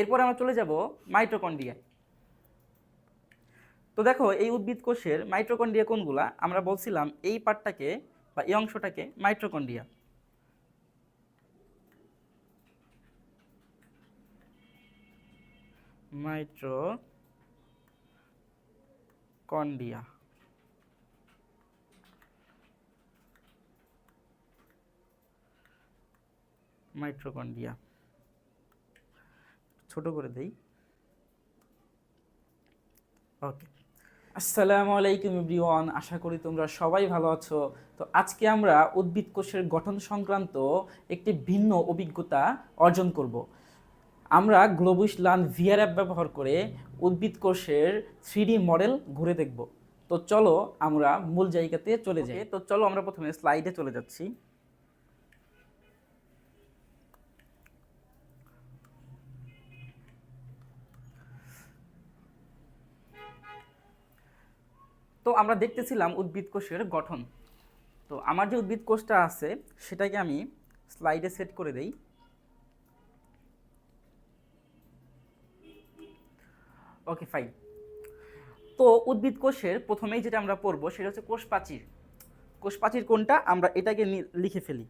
এরপর আমরা চলে যাব মাইটোকন্ড্রিয়ায় তো দেখো, এই উদ্ভিদ কোষের মাইটোকন্ড্রিয়া কোনগুলা আমরা বলছিলাম এই পার্টটাকে বা এই অংশটাকে মাইটোকন্ড্রিয়া। মাইটোকন্ড্রিয়া। মাইট্রোকন্ড্রিয়া ছোট করে দেই। ওকে আসসালামু আলাইকুম এভরিওয়ান আশা করি তোমরা সবাই ভালো আছো। তো আজকে আমরা উদ্ভিদ কোষের গঠন সংক্রান্ত একটি ভিন্ন অভিজ্ঞতা অর্জন করব। আমরা গ্লোবুস লান ভিআর অ্যাপ ব্যবহার করে উদ্ভিদ কোষের থ্রি মডেল ঘুরে দেখব। তো চলো আমরা মূল জায়গাতে চলে যাই। তো চলো আমরা প্রথমে স্লাইডে চলে যাচ্ছি। তো আমরা দেখতেছিলাম উদ্ভিদ কোষের গঠন। তো আমার যে উদ্ভিদ কোষটা আছে, সেটাকে আমি স্লাইডে সেট করে দেই। Okay, fine. তো উদ্ভিদ কোষের প্রথমেই যেটা আমরা পড়ব, সেটা হচ্ছে কোষ প্রাচীর কোষ প্রাচীর কোনটা? আমরা এটাকে লিখে ফেলি।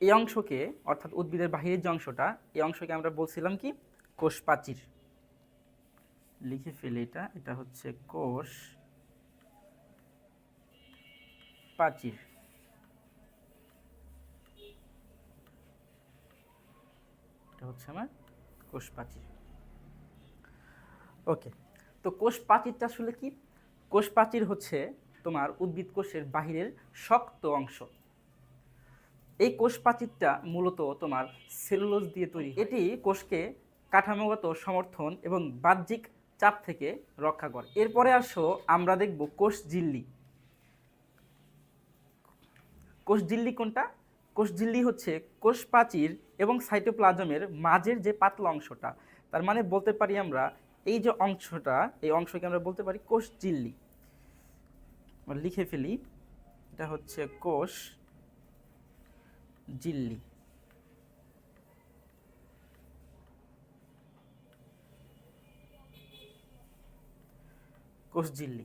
এই অংশকে, অর্থাৎ উদ্ভিদের বাহিরের যে অংশটা, এই অংশকে আমরা বলছিলাম কি? কোষ প্রাচীর। লিখে ফেলি এটা। এটা হচ্ছে কোষ প্রাচীর। এটা হচ্ছে আমার কোষ প্রাচীর। ওকে, তো কোষ প্রাচীরটা আসলে কি? কোষ প্রাচীর হচ্ছে তোমার উদ্ভিদ কোষের বাহিরের শক্ত অংশ। এই কোষ প্রাচীরটা মূলত তোমার সেলুলোজ দিয়ে তৈরি এটি কোষকে কাঠামোগত সমর্থন এবং বাহ্যিক চাপ থেকে রক্ষা করে। এরপরে আসো, আমরা দেখব কোষ ঝিল্লি। কোষ ঝিল্লি কোনটা? কোষ ঝিল্লি হচ্ছে কোষ প্রাচীর এবং সাইটোপ্লাজমের মাঝের যে পাতলা অংশটা। তার মানে বলতে পারি আমরা এই যে অংশটা, এই অংশকে আমরা বলতে পারি কোষ ঝিল্লি। লিখে ফেলি, এটা হচ্ছে কোষ জিল্লি। কোষ জিল্লি।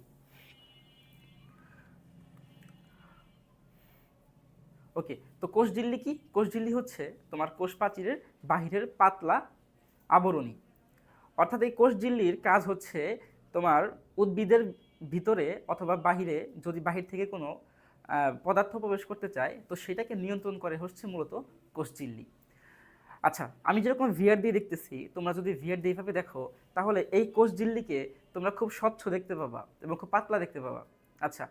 ওকে, তো কোষ ঝিল্লি কি? কোষ ঝিল্লি হচ্ছে তোমার কোষ প্রাচীরের বাহিরের পাতলা আবরণী। অর্থাৎ এই কোষ ঝিল্লির কাজ হচ্ছে তোমার উদ্ভিদের ভিতরে অথবা বাহিরে যদি বাহির থেকে কোনো পদার্থ প্রবেশ করতে চায়, তো সেটাকে নিয়ন্ত্রণ করে হচ্ছে মূলত কোষ ঝিল্লি। আচ্ছা আমি যেরকম ভিআর দিয়ে দেখতেছি, তোমরা যদি ভিআর দিয়ে এইভাবে দেখো, তাহলে এই কোষ ঝিল্লিকে তোমরা খুব স্বচ্ছ দেখতে পাবা এবং খুব পাতলা দেখতে পাবা। আচ্ছা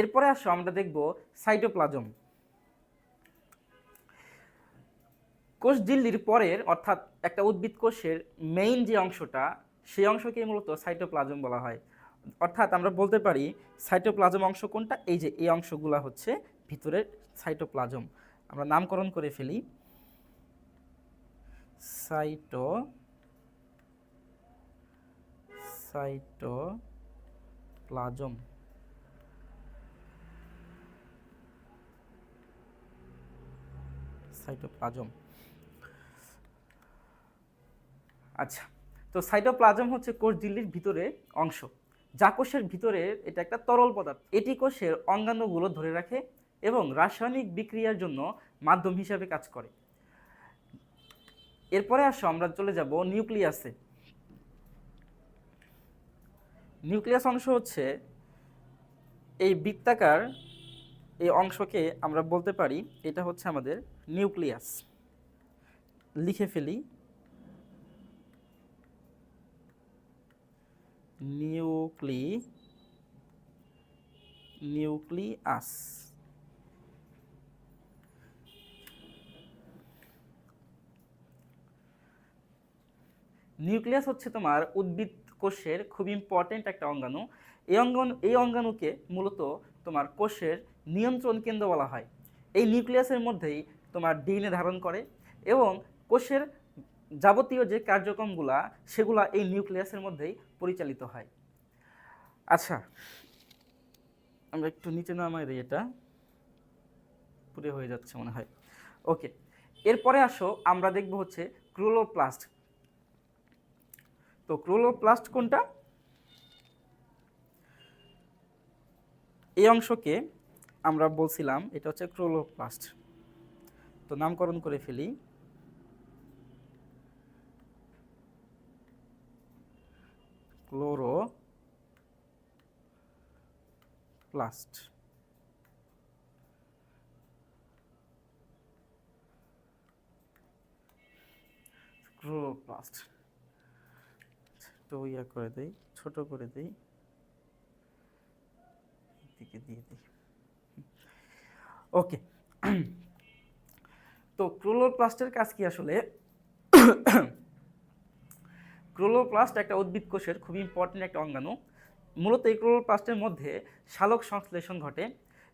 এরপরে আসো, আমরা দেখব সাইটোপ্লাজম। কোষ ঝিল্লির পরের, অর্থাৎ একটা উদ্ভিদ কোষের মেইন যে অংশটা, সেই অংশকে মূলত সাইটোপ্লাজম বলা হয়। অর্থাৎ আমরা বলতে পারি সাইটোপ্লাজম অংশ কোনটা? এই যে এই অংশগুলা হচ্ছে ভিতরের সাইটোপ্লাজম আমরা নামকরণ করে ফেলি। Cyto, cytoplasm. সাইটোপ্লাজম। আচ্ছা তো সাইটোপ্লাজম হচ্ছে কোষ ঝিল্লির ভিতরে অংশ। যা কোষের ভিতরে এটা একটা তরল পদার্থ। এটি কোষের অঙ্গাণুগুলো ধরে রাখে এবং রাসায়নিক বিক্রিয়ার জন্য মাধ্যম হিসাবে কাজ করে। এরপরে আসো, আমরা চলে যাব নিউক্লিয়াসে। নিউক্লিয়াস অংশ হচ্ছে এই বৃত্তাকার এই অংশকে আমরা বলতে পারি, এটা হচ্ছে আমাদের নিউক্লিয়াস। লিখে ফেলি। নিউক্লি নিউক্লিয়াস নিউক্লিয়াস হচ্ছে তোমার উদ্ভিদ কোষের খুব ইম্পর্টেন্ট একটা অঙ্গাণু। এই অঙ্গাণু, এই অঙ্গাণুকে মূলত তোমার কোষের নিয়ন্ত্রণ কেন্দ্র বলা হয়। এই নিউক্লিয়াসের মধ্যেই তোমার ডিএনএ ধারণ করে এবং কোষের যাবতীয় যে কার্যক্রমগুলা, সেগুলা এই নিউক্লিয়াসের মধ্যেই পরিচালিত হয়। আচ্ছা। আমরা একটু নিচে নামাই দিই এটা। পুরে হয়ে যাচ্ছে মনে হয়। ওকে, এরপরে আসো, আমরা দেখব হচ্ছে ক্রোলোপ্লাস্ট। তো ক্রোলোপ্লাস্ট কোনটা? এই অংশকে আমরা বলছিলাম, এটা হচ্ছে ক্রোলোপ্লাস্ট। তো নামকরণ করে ফেলি। ক্লোরো প্লাস্ট ক্লোরোপ্লাস্ট তো ইয়া করে দেই, ছোট করে দেই। দিকে দিয়ে দিই। ওকে। তো ক্লোরোপ্লাস্টের কাজ কি আসলে? ক্লোরোপ্লাস্ট একটা উদ্ভিদ কোষের খুবই ইম্পর্টেন্ট একটা অঙ্গাণু। মূলত এই ক্লোরোপ্লাস্টের মধ্যে শালক সংশ্লেষণ ঘটে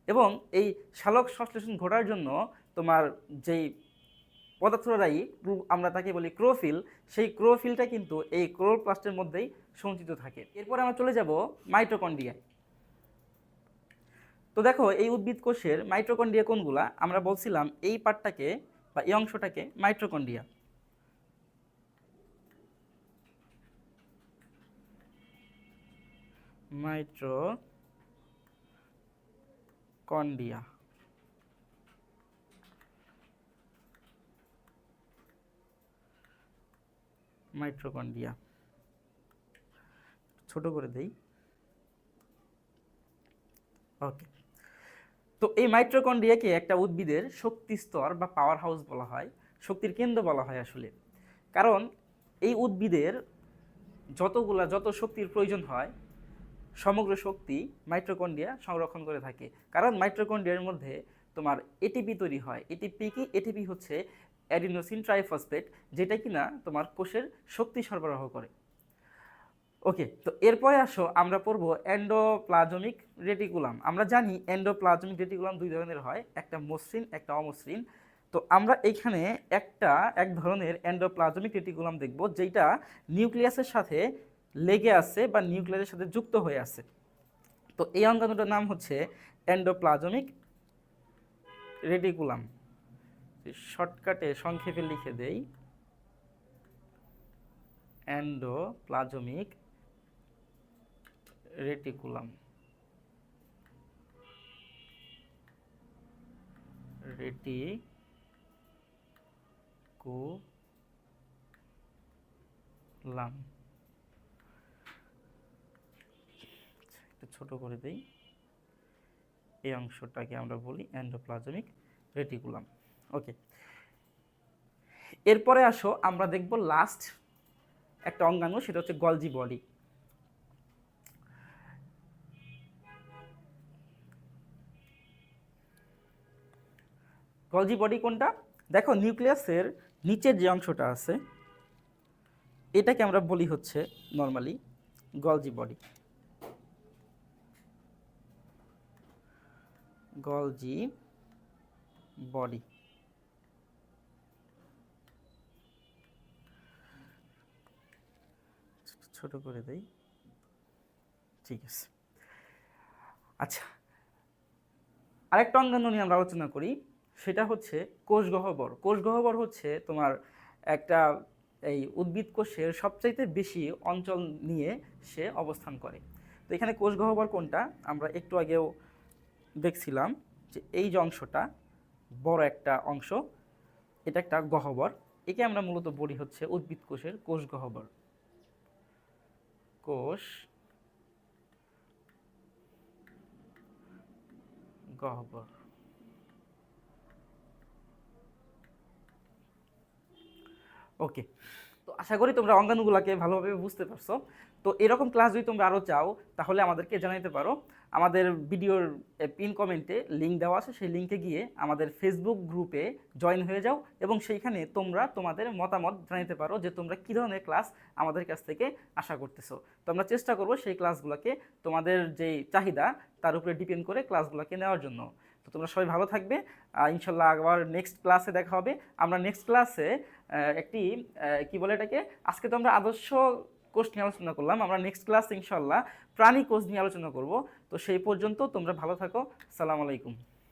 এবং এই শালক সংশ্লেষণ ঘটার জন্য তোমার যেই পদার্থটা দায়ী আমরা তাকে বলি ক্রোফিল সেই ক্রোফিলটা কিন্তু এই ক্লোরোপ্লাস্টের মধ্যেই সঞ্চিত থাকে। এরপরে আমরা চলে যাব মাইটোকন্ড্রিয়ায়। তো দেখো, এই উদ্ভিদ কোষের মাইট্রোকন্ড্রিয়া কোনগুলা আমরা বলছিলাম এই পার্টটাকে বা এই অংশটাকে মাইট্রোকন্ড্রিয়া মাইট্রোকন্ড্রিয়া মাইট্রোকন্ড্রিয়া ছোট করে দেই। ওকে। তো এই মাইট্রোকন্ড্রিয়াকে একটা উদ্ভিদের শক্তি স্তর বা পাওয়ার হাউস বলা হয়। শক্তির কেন্দ্র বলা হয় আসলে। কারণ এই উদ্ভিদের যতগুলা, যত শক্তির প্রয়োজন হয় সমগ্র শক্তি মাইট্রোকন্ড্রিয়া সংরক্ষণ করে থাকে। কারণ মাইট্রোকন্ড্রিয়ার মধ্যে তোমার এটিপি তৈরি হয়। এটিপি কি? এটিপি হচ্ছে অ্যাডিনোসিন ট্রাইফসফেট, যেটা কিনা তোমার কোষের শক্তি সরবরাহ করে। ওকে, তো এরপরে আসো, আমরা পড়ব এন্ডোপ্লাজমিক রেটিকুলাম। আমরা জানি এন্ডোপ্লাজমিক রেটিকুলাম দুই ধরনের হয়, একটা মসৃণ, একটা অমসৃণ। তো আমরা এখানে একটা, এক ধরনের এন্ডোপ্লাজমিক রেটিকুলাম দেখব যেটা নিউক্লিয়াসের সাথে লেগে আছে বা নিউক্লিয়াসের সাথে যুক্ত হয়ে আছে। তো এই অঙ্গাণুটার নাম হচ্ছে এন্ডোপ্লাজমিক রেটিকুলাম। শর্টকাটে সংক্ষেপে লিখে দেই। Endoplasmic reticulum. রেটিকুলাম। একটু ছোট করে দেই। এই অংশটাকে আমরা বলি এন্ডোপ্লাজমিক রেটিকুলাম ওকে এরপরে আসো, আমরা দেখব লাস্ট একটা অঙ্গাণু, সেটা হচ্ছে গলজি বডি গলজি বডি কোনটা? দেখো নিউক্লিয়াসের নিচের যে অংশটা আছে, এটাকে আমরা বলি হচ্ছে normally Golgi body Golgi body. ছোট করে দেই। ঠিক আছে। আচ্ছা আরেকটা অঙ্গাঙ্গ নিয়ে আমরা আলোচনা করি। সেটা হচ্ছে কোষ গহ্বর কোষ গহ্বর হচ্ছে তোমার একটা এই উদ্ভিদ কোষের সবচাইতে বেশি অঞ্চল নিয়ে সে অবস্থান করে। তো এখানে কোষ গহ্বর কোনটা? আমরা একটু আগেও দেখছিলাম যে এই যে অংশটা বড় একটা অংশ, এটা একটা গহ্বর। একে আমরা মূলত বলি হচ্ছে উদ্ভিদ কোষের কোষ গহ্বর। কোষ গহ্বর। ওকে। তো আশা করি তোমরা অঙ্গাণুগুলোকে ভালোভাবে বুঝতে পারছ। তো এরকম ক্লাস যদি তোমরা আরও চাও, তাহলে আমাদেরকে জানাতে পারো। আমাদের ভিডিওর পিন কমেন্টে লিঙ্ক দেওয়া আছে, সেই লিঙ্কে গিয়ে আমাদের ফেসবুক গ্রুপে জয়েন হয়ে যাও এবং সেইখানে তোমরা তোমাদের মতামত জানাতে পারো যে তোমরা কী ধরনের ক্লাস আমাদের কাছ থেকে আশা করতেছো। তো আমরা চেষ্টা করব সেই ক্লাসগুলোকে তোমাদের যেই চাহিদা, তার উপরে ডিপেন্ড করে ক্লাসগুলোকে নেওয়ার জন্য। তোমরা সবাই ভালো থাকবে। ইনশাল্লাহ আবার নেক্সট ক্লাসে দেখা হবে। আমরা নেক্সট ক্লাসে একটি কি বলে এটাকে? আজকে তো আমরা আদর্শ কোর্স নিয়ে আলোচনা করলাম। আমরা নেক্সট ক্লাস ইনশাল্লাহ প্রাণী কোর্স নিয়ে আলোচনা করব। তো সেই পর্যন্ত তোমরা ভালো থাকো। সালাম আলাইকুম।